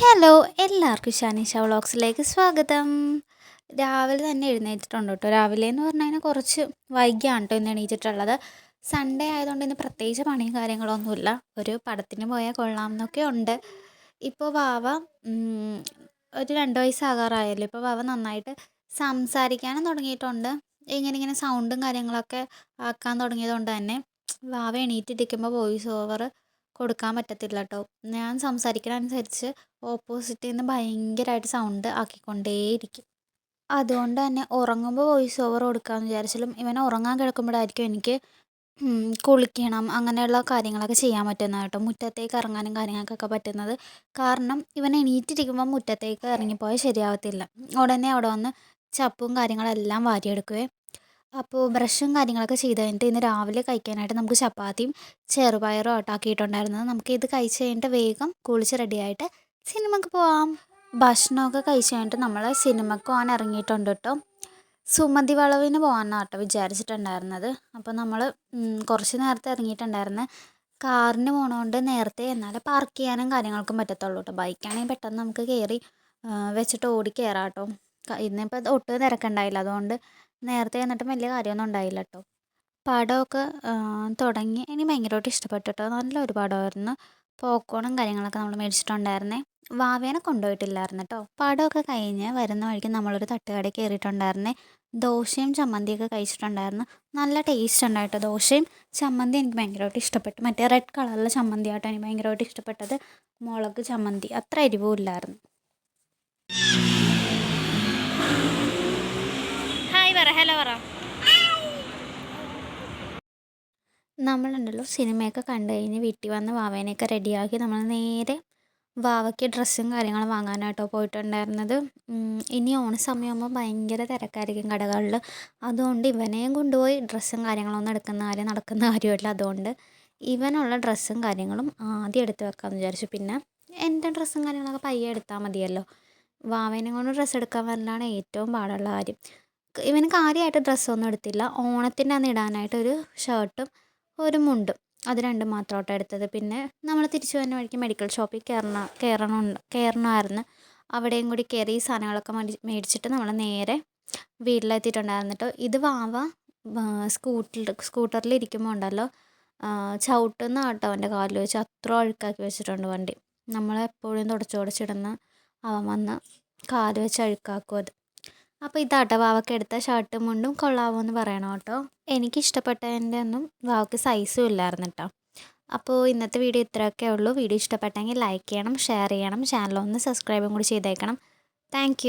Hello എല്ലാവർക്കും ഷാനിഷ വ്ളോഗ്സിലേക്ക് സ്വാഗതം. രാവിലെ തന്നെ എഴുന്നേറ്റിട്ടുണ്ട് കേട്ടോ. രാവിലെ എന്ന് പറഞ്ഞു കഴിഞ്ഞാൽ കുറച്ച് വൈകിയാണ് കേട്ടോ ഇന്ന് എണീറ്റിട്ടുള്ളത്. സൺഡേ ആയതുകൊണ്ട് ഇന്ന് പ്രത്യേകിച്ച് പണിയും കാര്യങ്ങളൊന്നുമില്ല. ഒരു പടത്തിന് പോയാൽ കൊള്ളാം എന്നൊക്കെ ഉണ്ട്. ഇപ്പോൾ വാവ ഒരു രണ്ട് വയസ്സാകാറായല്ലോ. ഇപ്പോൾ വാവ നന്നായിട്ട് സംസാരിക്കാനും തുടങ്ങിയിട്ടുണ്ട്. ഇങ്ങനെ ഇങ്ങനെ സൗണ്ടും കാര്യങ്ങളൊക്കെ ആക്കാൻ തുടങ്ങിയതുകൊണ്ട് തന്നെ വാവ എണീറ്റിരിക്കുമ്പോൾ വോയിസ് ഓവർ കൊടുക്കാൻ പറ്റത്തില്ല കേട്ടോ ഞാൻ സംസാരിക്കണനുസരിച്ച് ഓപ്പോസിറ്റിൽ നിന്ന് ഭയങ്കരമായിട്ട് സൗണ്ട് ആക്കിക്കൊണ്ടേയിരിക്കും. അതുകൊണ്ട് തന്നെ ഉറങ്ങുമ്പോൾ വോയിസ് ഓവർ കൊടുക്കാമെന്ന് വിചാരിച്ചാലും ഇവൻ ഉറങ്ങാൻ കിടക്കുമ്പോഴായിരിക്കും എനിക്ക് കുളിക്കണം അങ്ങനെയുള്ള കാര്യങ്ങളൊക്കെ ചെയ്യാൻ പറ്റുന്നത് കേട്ടോ. മുറ്റത്തേക്ക് ഇറങ്ങാനും കാര്യങ്ങൾക്കൊക്കെ പറ്റുന്നത്. കാരണം ഇവൻ എണീറ്റിരിക്കുമ്പോൾ മുറ്റത്തേക്ക് ഇറങ്ങിപ്പോയാൽ ശരിയാവത്തില്ല. ഉടനെ അവിടെ വന്ന് ചപ്പും കാര്യങ്ങളെല്ലാം വാരിയെടുക്കുകയും അപ്പോൾ ബ്രഷും കാര്യങ്ങളൊക്കെ ചെയ്ത് കഴിഞ്ഞിട്ട് ഇന്ന് രാവിലെ കഴിക്കാനായിട്ട് നമുക്ക് ചപ്പാത്തിയും ചെറുപയറും ഓട്ടാക്കിയിട്ടുണ്ടായിരുന്നത് നമുക്ക് ഇത് കഴിച്ച് കഴിഞ്ഞിട്ട് വേഗം കുളിച്ച് റെഡിയായിട്ട് സിനിമക്ക് പോവാം. ഭക്ഷണമൊക്കെ കഴിച്ച് കഴിഞ്ഞിട്ട് നമ്മൾ സിനിമക്ക് പോകാൻ ഇറങ്ങിയിട്ടുണ്ട് കേട്ടോ സുമതി വളവിന് പോകാനാണ് കേട്ടോ വിചാരിച്ചിട്ടുണ്ടായിരുന്നത്. അപ്പോൾ നമ്മൾ കുറച്ച് നേരത്തെ ഇറങ്ങിയിട്ടുണ്ടായിരുന്നു. കാറിന് പോകണോണ്ട് നേരത്തെ എന്നാലേ പാർക്ക് ചെയ്യാനും കാര്യങ്ങൾക്കും പറ്റത്തുള്ളൂ കേട്ടോ ബൈക്കാണെങ്കിൽ പെട്ടെന്ന് നമുക്ക് കയറി വെച്ചിട്ട് ഓടി കയറാം കേട്ടോ ഇന്നിപ്പോൾ ഒട്ടും തിരക്കുണ്ടായില്ല. അതുകൊണ്ട് നേരത്തെ എന്നിട്ടും വലിയ കാര്യമൊന്നും ഉണ്ടായില്ല കേട്ടോ പടമൊക്കെ തുടങ്ങി എനിക്ക് ഭയങ്കരമായിട്ട് ഇഷ്ടപ്പെട്ടു കേട്ടോ നല്ലൊരു പടമായിരുന്നു പോപ്കോണും കാര്യങ്ങളൊക്കെ നമ്മൾ മേടിച്ചിട്ടുണ്ടായിരുന്നേ. വാവേനെ കൊണ്ടുപോയിട്ടില്ലായിരുന്നു കേട്ടോ പടമൊക്കെ കഴിഞ്ഞ് വരുന്ന വഴിക്ക് നമ്മളൊരു തട്ടുകടയിൽ കയറിയിട്ടുണ്ടായിരുന്നേ. ദോശയും ചമ്മന്തിയൊക്കെ കഴിച്ചിട്ടുണ്ടായിരുന്നു. നല്ല ടേസ്റ്റ് ഉണ്ടായിട്ടോ ദോശയും ചമ്മന്തി എനിക്ക് ഭയങ്കരമായിട്ട് ഇഷ്ടപ്പെട്ടു. മറ്റേ റെഡ് കളറിലെ ചമ്മന്തി ആട്ടോ എനിക്ക് ഭയങ്കരമായിട്ട് ഇഷ്ടപ്പെട്ടത്. മുളക് ചമ്മന്തി. അത്ര എരിവും ഇല്ലായിരുന്നു ഹലോ പറ. നമ്മളുണ്ടല്ലോ സിനിമയൊക്കെ കണ്ടു കഴിഞ്ഞ് വീട്ടിൽ വന്ന് വാവേനെയൊക്കെ റെഡിയാക്കി നമ്മൾ നേരെ വാവയ്ക്ക് ഡ്രസ്സും കാര്യങ്ങളും വാങ്ങാനായിട്ടോ പോയിട്ടുണ്ടായിരുന്നത്. ഇനി ഓണ സമയമാകുമ്പോൾ ഭയങ്കര തിരക്കായിരിക്കും കടകളിൽ. അതുകൊണ്ട് ഇവനെയും കൊണ്ടുപോയി ഡ്രസ്സും കാര്യങ്ങളൊന്നും എടുക്കുന്ന കാര്യം നടക്കുന്ന കാര്യമല്ല. അതുകൊണ്ട് ഇവനുള്ള ഡ്രസ്സും കാര്യങ്ങളും ആദ്യം എടുത്ത് വെക്കാമെന്ന് വിചാരിച്ചു. പിന്നെ എന്റെ ഡ്രസ്സും കാര്യങ്ങളൊക്കെ പയ്യെ എടുത്താൽ മതിയല്ലോ. വാവേനെ കൊണ്ട് ഡ്രസ്സ് എടുക്കാൻ വരലാണ് ഏറ്റവും പാടുള്ള കാര്യം. ഇവന് കാര്യമായിട്ട് ഡ്രസ്സൊന്നും എടുത്തില്ല. ഓണത്തിന്റെ അന്ന് ഇടാനായിട്ട് ഒരു ഷർട്ടും ഒരു മുണ്ടും. അത് രണ്ടും മാത്രമായിട്ട് എടുത്തത്. പിന്നെ നമ്മൾ തിരിച്ചു വരുന്ന വഴിക്ക് മെഡിക്കൽ ഷോപ്പിൽ കയറണ കയറണമുണ്ട് കയറണമായിരുന്നു അവിടെയും കൂടി കയറി ഈ സാധനങ്ങളൊക്കെ മേടിച്ചിട്ട് നമ്മൾ നേരെ വീട്ടിലെത്തിയിട്ടുണ്ടായിരുന്നു ഇത് വാവ സ്കൂട്ടറിൽ സ്കൂട്ടറിൽ ഇരിക്കുമ്പോൾ ഉണ്ടല്ലോ. ചവിട്ടുന്ന ആട്ടോ അവന്റെ കാലിൽ വെച്ച്. അത്ര അഴുക്കാക്കി വെച്ചിട്ടുണ്ട് വണ്ടി. നമ്മളെപ്പോഴും തുടച്ചു തുടച്ചിടുന്ന അവൻ വന്ന് കാൽ വെച്ച് അഴുക്കാക്കും അത്. അപ്പോൾ ഇതാട്ടോ വാവക്ക് എടുത്ത ഷർട്ടും മുണ്ടും കൊള്ളാവോ എന്ന് പറയണം കേട്ടോ. എനിക്കിഷ്ടപ്പെട്ടതിന്റെ ഒന്നും വാവക്ക് സൈസും ഇല്ലായിരുന്നു കേട്ടോ അപ്പോൾ ഇന്നത്തെ വീഡിയോ ഇത്രയൊക്കെ ഉള്ളൂ. വീഡിയോ ഇഷ്ടപ്പെട്ടെങ്കിൽ ലൈക്ക് ചെയ്യണം ഷെയർ ചെയ്യണം ചാനലൊന്ന് സബ്സ്ക്രൈബും കൂടി ചെയ്തേക്കണം. താങ്ക്